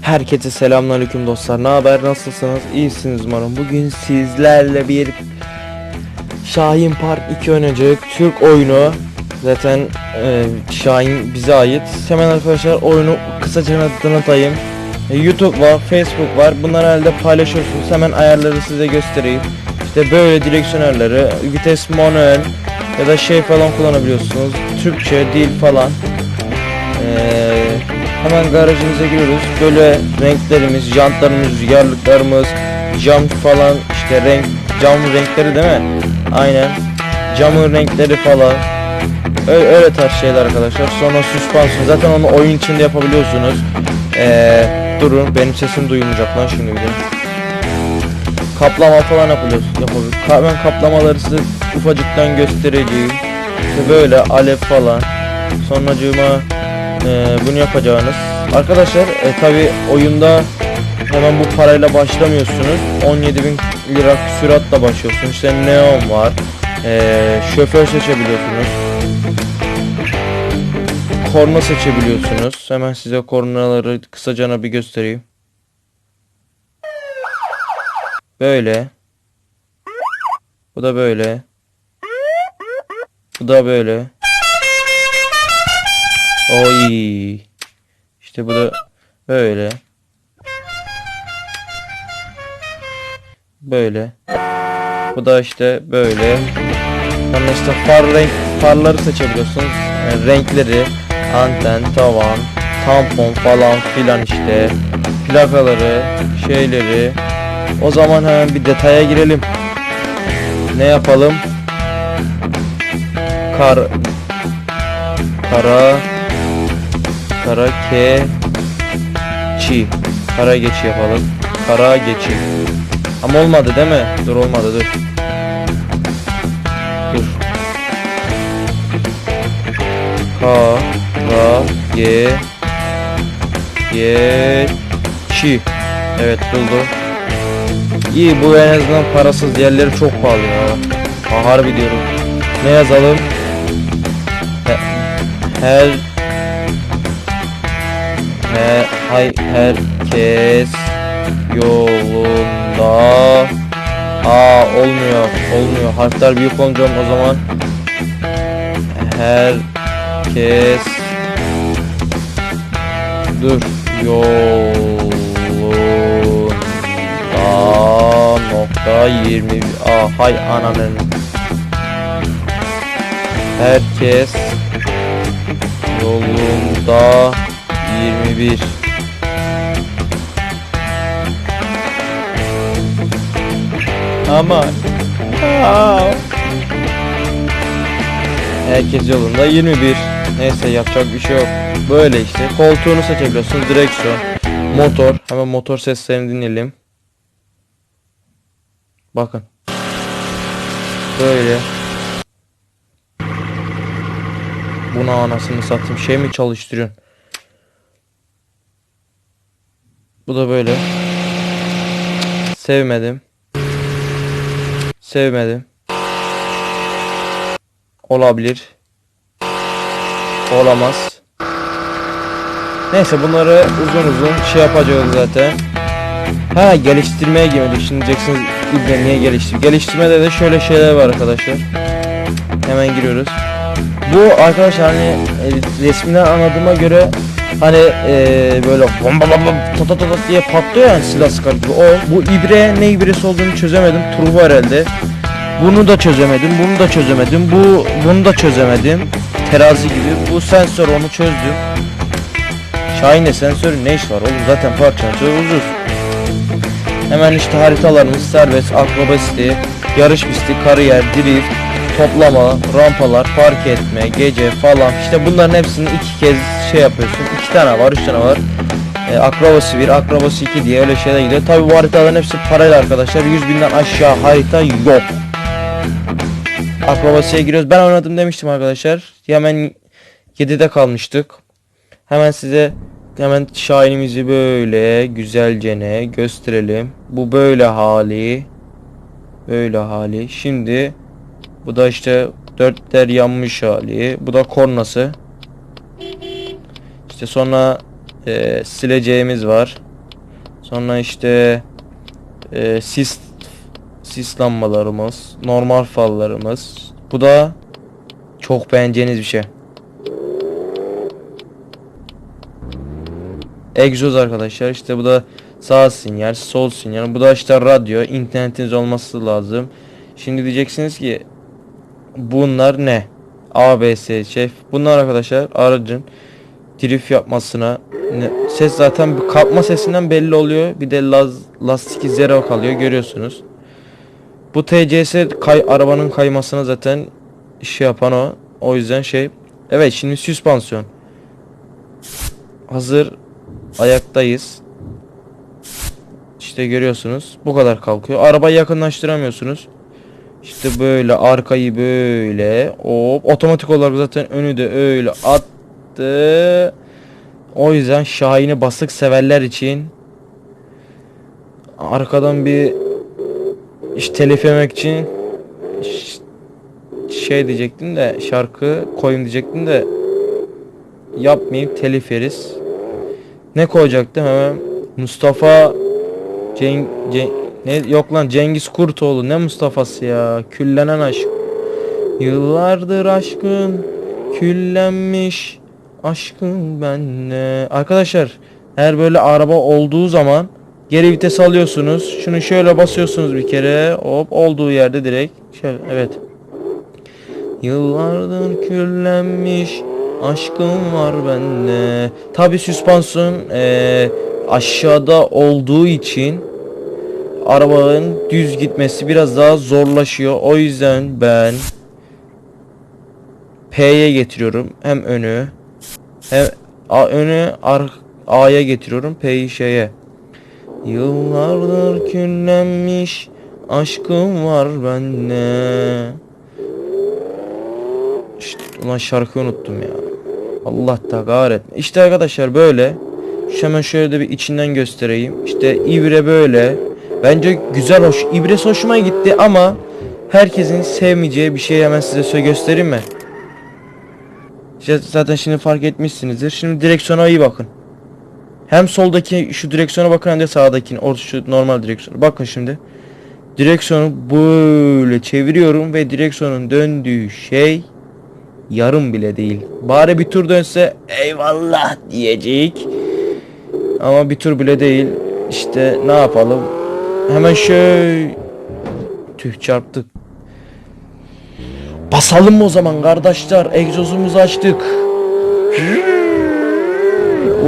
Herkese selamünaleyküm dostlar. Ne haber? Nasılsınız? İyisiniz umarım. Bugün sizlerle bir Şahin Park 2 oynayacak Türk oyunu. Zaten e, Şahin bize ait. Hemen arkadaşlar oyunu kısaca tanıtayım. E, YouTube var, Facebook var. Bunları herhalde paylaşıyorsunuz. Hemen ayarları size göstereyim. İşte böyle direksiyonelleri, vites manuel ya da şey falan kullanabiliyorsunuz. Türkçe, dil falan. Ee, hemen garajımıza giriyoruz. Böyle renklerimiz, jantlarımız, rüzgarlıklarımız, cam falan işte renk, cam renkleri değil mi? Aynen. Camın renkleri falan. Öyle, öyle tarz şeyler arkadaşlar. Sonra süspansiyon. Zaten onu oyun içinde yapabiliyorsunuz. Ee, durun benim sesim duyulmayacak lan şimdi bir de. Kaplama falan yapıyoruz. Yapabiliyoruz. Hemen kaplamaları size ufacıktan göstereceğim. İşte böyle alev falan. Sonracığıma e, bunu yapacağınız. Arkadaşlar e, tabi oyunda hemen bu parayla başlamıyorsunuz. 17.000 lira süratla başlıyorsunuz. İşte neon var. E, şoför seçebiliyorsunuz. Korna seçebiliyorsunuz. Hemen size kornaları kısacana bir göstereyim. Böyle. Bu da böyle. Bu da böyle. Oy. İşte bu da böyle. Böyle. Bu da işte böyle. Sonra işte far renk farları seçebiliyorsunuz. Yani renkleri, anten, tavan, tampon falan filan işte. Plakaları, şeyleri. O zaman hemen bir detaya girelim. Ne yapalım? Kar Kara Kara ke Çi. Kara geçi yapalım. Kara geçi. Ama olmadı değil mi? Dur olmadı dur. Dur. Ka Ra Ge Ge Çi. Evet buldu. İyi bu en azından parasız diğerleri çok pahalı ya. Ha, Harbi diyorum. Ne yazalım? Her he, hay herkes yolunda. Aa olmuyor olmuyor. Harfler büyük olunca o zaman herkes dur yolunda. Nokta 20 Aa hay ananın. Herkes yolunda 21 Ama Aa. Herkes yolunda. 21 Neyse yapacak bir şey yok. Böyle işte. Koltuğunu seçebiliyorsunuz direksiyon. Motor. Hemen motor seslerini dinleyelim. Bakın. Böyle. Buna anasını satayım. Şey mi çalıştırıyorsun? Bu da böyle. Sevmedim. Sevmedim. Olabilir. Olamaz. Neyse bunları uzun uzun şey yapacağız zaten. Ha geliştirmeye girmedik. Şimdi diyeceksiniz İbne niye geliştir? Geliştirmede de şöyle şeyler var arkadaşlar. Hemen giriyoruz. Bu arkadaşlar hani e, resminden anladığıma göre hani e, böyle bomba bomba tata tata diye patlıyor yani silah sıkar gibi. O bu ibre ne ibresi olduğunu çözemedim. Turbo herhalde. Bunu da çözemedim. Bunu da çözemedim. Bu bunu da çözemedim. Terazi gibi. Bu sensör onu çözdüm. Şahin'de sensörün ne iş var oğlum zaten parçası ucuz. Hemen işte haritalarımız serbest, akrobasi, yarış pisti, kariyer, drift, toplama, rampalar, park etme, gece falan işte bunların hepsini iki kez şey yapıyorsun. iki tane var, üç tane var. E, akrobasi 1, akrobasi 2 diye öyle şeyler gidiyor. Tabi bu haritaların hepsi parayla arkadaşlar. 100 binden aşağı harita yok. Akrobasiye giriyoruz. Ben oynadım demiştim arkadaşlar. Hemen 7'de kalmıştık. Hemen size hemen Şahinimizi böyle güzelce gösterelim. Bu böyle hali. Böyle hali. Şimdi bu da işte dörtler yanmış hali. Bu da kornası. İşte sonra e, sileceğimiz var. Sonra işte e, sis sis normal fallarımız. Bu da çok beğeneceğiniz bir şey. Egzoz arkadaşlar işte bu da sağ sinyal, sol sinyal. Bu da işte radyo, internetiniz olması lazım. Şimdi diyeceksiniz ki bunlar ne? ABS şef. Bunlar arkadaşlar aracın drift yapmasına ne- ses zaten bir kalkma sesinden belli oluyor. Bir de laz, lastiki zero kalıyor görüyorsunuz. Bu TCS kay, arabanın kaymasına zaten şey yapan o. O yüzden şey. Evet şimdi süspansiyon. Hazır ayaktayız. İşte görüyorsunuz. Bu kadar kalkıyor. Arabayı yakınlaştıramıyorsunuz. İşte böyle arkayı böyle hop otomatik olarak zaten önü de öyle attı. O yüzden Şahin'i basık severler için arkadan bir işte telif yemek için şey diyecektim de şarkı koyayım diyecektim de yapmayayım telif yeriz. Ne koyacaktım hemen Mustafa Ceng, Ceng- ne yok lan Cengiz Kurtoğlu ne Mustafa'sı ya? Küllenen aşk. Yıllardır aşkın küllenmiş aşkın benle. Arkadaşlar eğer böyle araba olduğu zaman geri vites alıyorsunuz şunu şöyle basıyorsunuz bir kere hop olduğu yerde direkt şöyle evet. Yıllardır küllenmiş aşkım var bende. Tabi süspansiyon eee, aşağıda olduğu için arabanın düz gitmesi biraz daha zorlaşıyor. O yüzden ben P'ye getiriyorum. Hem önü hem A, önü A'ya getiriyorum. P'yi şeye. Yıllardır küllenmiş aşkım var bende. İşte, ulan şarkıyı unuttum ya. Allah da kahretme. İşte arkadaşlar böyle. Şu hemen şöyle de bir içinden göstereyim. İşte ibre böyle. Bence güzel hoş. İbresi hoşuma gitti ama herkesin sevmeyeceği bir şey hemen size göstereyim mi? Zaten şimdi fark etmişsinizdir. Şimdi direksiyona iyi bakın. Hem soldaki şu direksiyona bakın hem de sağdakine. Orta şu normal direksiyona. Bakın şimdi. Direksiyonu böyle çeviriyorum ve direksiyonun döndüğü şey yarım bile değil. Bari bir tur dönse eyvallah diyecek. Ama bir tur bile değil. İşte ne yapalım? Hemen şöyle tüh çarptık. Basalım mı o zaman kardeşler? Egzozumuzu açtık.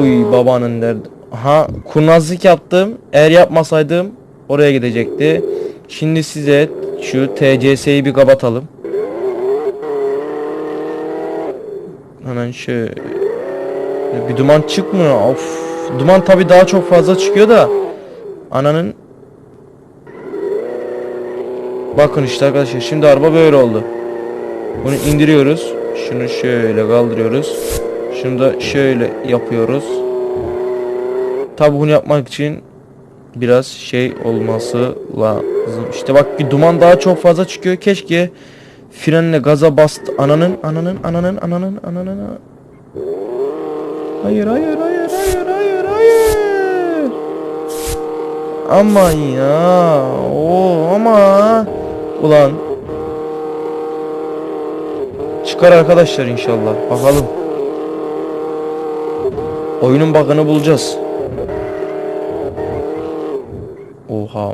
Uy babanın derdi. Ha kurnazlık yaptım. Eğer yapmasaydım oraya gidecekti. Şimdi size şu TCS'yi bir kapatalım. Hemen şöyle bir duman çıkmıyor. Of. Duman tabi daha çok fazla çıkıyor da ananın Bakın işte arkadaşlar şimdi araba böyle oldu. Bunu indiriyoruz. Şunu şöyle kaldırıyoruz. Şunu da şöyle yapıyoruz. Tabi bunu yapmak için biraz şey olması lazım. İşte bak bir duman daha çok fazla çıkıyor. Keşke frenle gaza bastı. Ananın ananın ananın ananın ananın. Hayır hayır hayır hayır hayır hayır. Aman ya. O ama. Ulan. Çıkar arkadaşlar inşallah. Bakalım. Oyunun bug'ını bulacağız. Oha.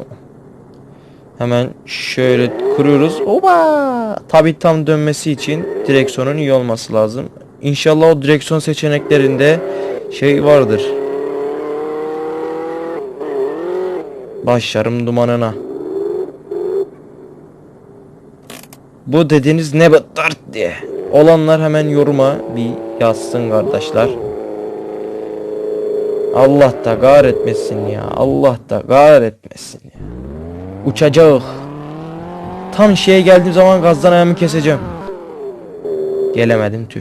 Hemen şöyle kuruyoruz. Oba! Tabi tam dönmesi için direksiyonun iyi olması lazım. İnşallah o direksiyon seçeneklerinde şey vardır. Başlarım dumanına. Bu dediğiniz ne dert diye. Olanlar hemen yoruma bir yazsın kardeşler. Allah da kahretmesin ya. Allah da kahretmesin ya. Uçacak. Tam şeye geldiğim zaman gazdan ayağımı keseceğim. Gelemedim tüh.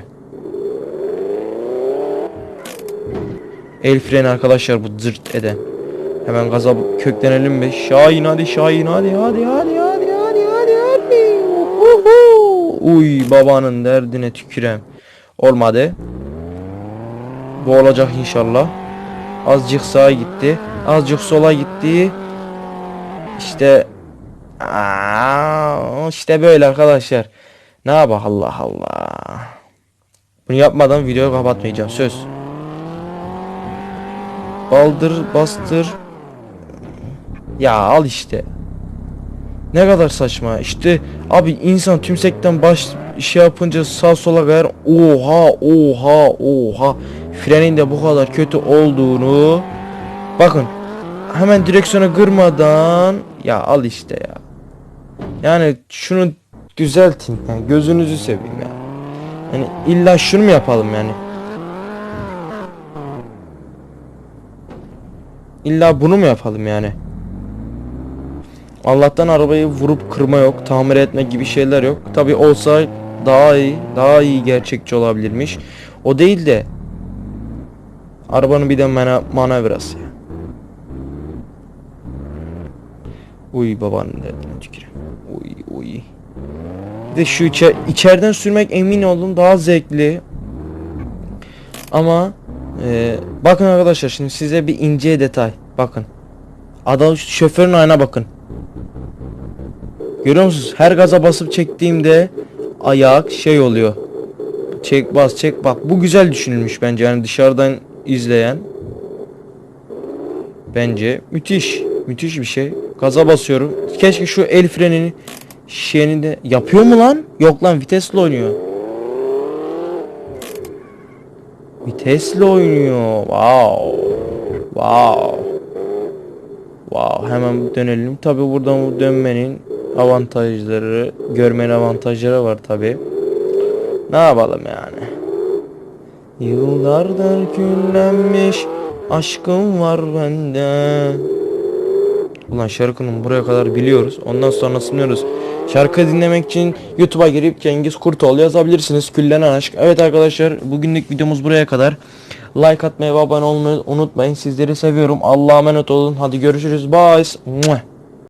El freni arkadaşlar bu zırt eden. Hemen gaza köklenelim mi? Şahin hadi Şahin hadi hadi hadi hadi hadi. Uhuhu. Uy babanın derdine tükürem. Olmadı. Bu olacak inşallah. Azıcık sağa gitti. Azıcık sola gitti. İşte Aa, işte böyle arkadaşlar. Ne yapalım Allah Allah. Bunu yapmadan videoyu kapatmayacağım söz. Baldır bastır. Ya al işte. Ne kadar saçma. İşte abi insan tümsekten baş şey yapınca sağ sola kayar. Oha oha oha. Frenin de bu kadar kötü olduğunu. Bakın. Hemen direksiyona kırmadan. Ya al işte ya. Yani şunu düzeltin. Yani gözünüzü seveyim ya. Yani illa şunu mu yapalım yani? İlla bunu mu yapalım yani? Allah'tan arabayı vurup kırma yok, tamir etme gibi şeyler yok. Tabi olsa daha iyi, daha iyi gerçekçi olabilirmiş. O değil de arabanın bir de mana manevrası. ya. Uy babanın derdine tüküreyim. Uy uy. Bir de şu içe içeriden sürmek emin olun daha zevkli. Ama e, bakın arkadaşlar şimdi size bir ince detay. Bakın. Adam şoförün ayna bakın. Görüyor musunuz? Her gaza basıp çektiğimde ayak şey oluyor. Çek bas çek bak. Bu güzel düşünülmüş bence. Yani dışarıdan izleyen bence müthiş. Müthiş bir şey. Gaza basıyorum. Keşke şu el frenini şeyini de yapıyor mu lan? Yok lan vitesle oynuyor. Vitesle oynuyor. Wow. Wow. Wow. Hemen dönelim. Tabi buradan bu dönmenin avantajları, görmenin avantajları var tabi. Ne yapalım yani? Yıllardır küllenmiş aşkım var bende. Ulan şarkının buraya kadar biliyoruz. Ondan sonra sınıyoruz. Şarkı dinlemek için YouTube'a girip Cengiz Kurtoğlu yazabilirsiniz. Küllenen aşk. Evet arkadaşlar bugünlük videomuz buraya kadar. Like atmayı ve abone olmayı unutmayın. Sizleri seviyorum. Allah'a emanet olun. Hadi görüşürüz. Bye.